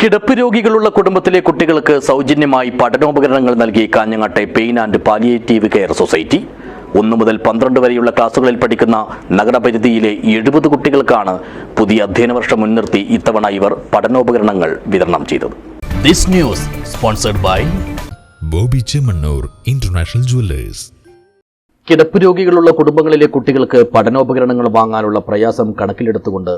കിടപ്പ് രോഗികളുള്ള കുടുംബത്തിലെ കുട്ടികൾക്ക് സൗജന്യമായി പഠനോപകരണങ്ങൾ നൽകി കാഞ്ഞങ്ങാട്ടെ pain and palliative care society. ഒന്നു മുതൽ പന്ത്രണ്ട് വരെയുള്ള ക്ലാസുകളിൽ പഠിക്കുന്ന നഗരപരിധിയിലെ എഴുപത് കുട്ടികൾക്കാണ് പുതിയ അധ്യയന വർഷം മുൻനിർത്തി ഇത്തവണ ഇവർ പഠനോപകരണങ്ങൾ വിതരണം ചെയ്തത്. This news sponsored by Bobby Chemmanur international jewellers. കിടപ്പ് രോഗികളുള്ള കുടുംബങ്ങളിലെ കുട്ടികൾക്ക് പഠനോപകരണങ്ങൾ വാങ്ങാനുള്ള പ്രയാസം കണക്കിലെടുത്തുകൊണ്ട്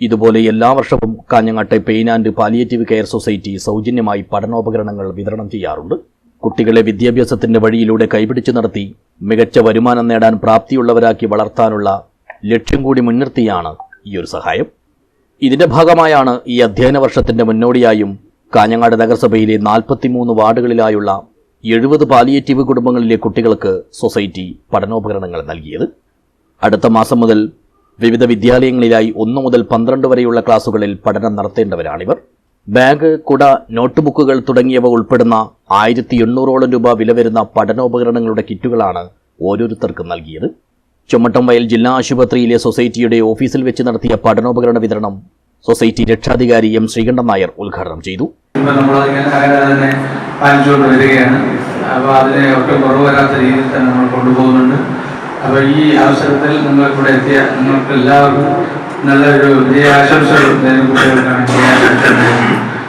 ഇതുപോലെ എല്ലാ വർഷവും കാഞ്ഞങ്ങാട്ടെ pain and palliative care society സൗജന്യമായി പഠനോപകരണങ്ങൾ വിതരണം ചെയ്യാറുണ്ട്. കുട്ടികളെ വിദ്യാഭ്യാസത്തിന്റെ വഴിയിലൂടെ കൈപിടിച്ചു നടത്തി മികച്ച വരുമാനം നേടാൻ പ്രാപ്തിയുള്ളവരാക്കി വളർത്താനുള്ള ലക്ഷ്യം കൂടി മുൻനിർത്തിയാണ് ഈ ഒരു സഹായം. ഇതിന്റെ ഭാഗമായാണ് ഈ അധ്യയന വർഷത്തിന്റെ മുന്നോടിയായും കാഞ്ഞങ്ങാട് നഗരസഭയിലെ നാൽപ്പത്തിമൂന്ന് വാർഡുകളിലായുള്ള എഴുപത് പാലിയേറ്റീവ് കുടുംബങ്ങളിലെ കുട്ടികൾക്ക് സൊസൈറ്റി പഠനോപകരണങ്ങൾ നൽകിയത്. അടുത്ത മാസം മുതൽ വിവിധ വിദ്യാലയങ്ങളിലായി ഒന്നു മുതൽ പന്ത്രണ്ട് വരെയുള്ള ക്ലാസുകളിൽ പഠനം നടത്തേണ്ടവരാണിവർ. ബാഗ് കുട നോട്ട്ബുക്കുകൾ തുടങ്ങിയവ ഉൾപ്പെടുന്ന ആയിരത്തി എണ്ണൂറോളം രൂപ വില വരുന്ന പഠനോപകരണങ്ങളുടെ കിറ്റുകളാണ് ഓരോരുത്തർക്കും നൽകിയത്. ചുമട്ടം വയൽ ജില്ലാ ആശുപത്രിയിലെ സൊസൈറ്റിയുടെ ഓഫീസിൽ വെച്ച് നടത്തിയ പഠനോപകരണ വിതരണം സൊസൈറ്റി രക്ഷാധികാരി എം ശ്രീകണ്ഠൻ നായർ ഉദ്ഘാടനം ചെയ്തു. അപ്പോൾ അതിനെ ഒട്ടും കുറവ് വരാത്ത രീതിയിൽ തന്നെ നമ്മൾ കൊണ്ടുപോകുന്നുണ്ട്. അപ്പോൾ ഈ അവസരത്തിൽ നിങ്ങൾക്കിവിടെ എത്തിയ നിങ്ങൾക്ക് എല്ലാവർക്കും നല്ലൊരു വലിയ ആശംസകളും കുട്ടികൾക്കാണ്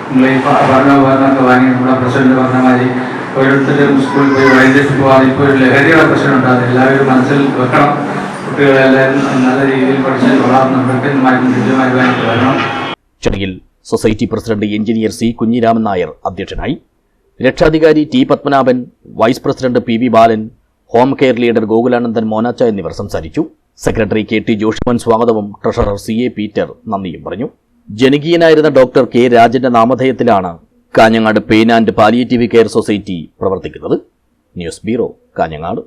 നിങ്ങൾ ഈ പഠനോപകരണമൊക്കെ വാങ്ങി നമ്മുടെ പ്രസിഡന്റ് പറഞ്ഞ മാതിരി ഓരോരുത്തരും സ്കൂളിൽ പോയി വൈദ്യുതി പോകാതെ ഇപ്പോൾ ഒരു ലഹരിയുടെ പ്രശ്നം ഉണ്ടാകും. എല്ലാവരും മനസ്സിൽ വെക്കണം. കുട്ടികളെല്ലാവരും നല്ല രീതിയിൽ പഠിച്ച് വളർന്നുണ്ടെങ്കിൽ മാറ്റി വരണം. ചടങ്ങിൽ society president engineer C Kunhiraman Nair അധ്യക്ഷനായി. രക്ഷാധികാരി T Padmanabhan vice president P V Balan home care leader Gokulanandan Monachcha എന്നിവർ സംസാരിച്ചു. സെക്രട്ടറി കെ ടി ജോഷിമൻ സ്വാഗതവും ട്രഷറർ സി എ പീറ്റർ നന്ദിയും പറഞ്ഞു. ജനകീയനായിരുന്ന ഡോക്ടർ കെ രാജന്റെ നാമധേയത്തിലാണ് Kanhangad pain and palliative care society പ്രവർത്തിക്കുന്നത്. News bureau Kanhangad.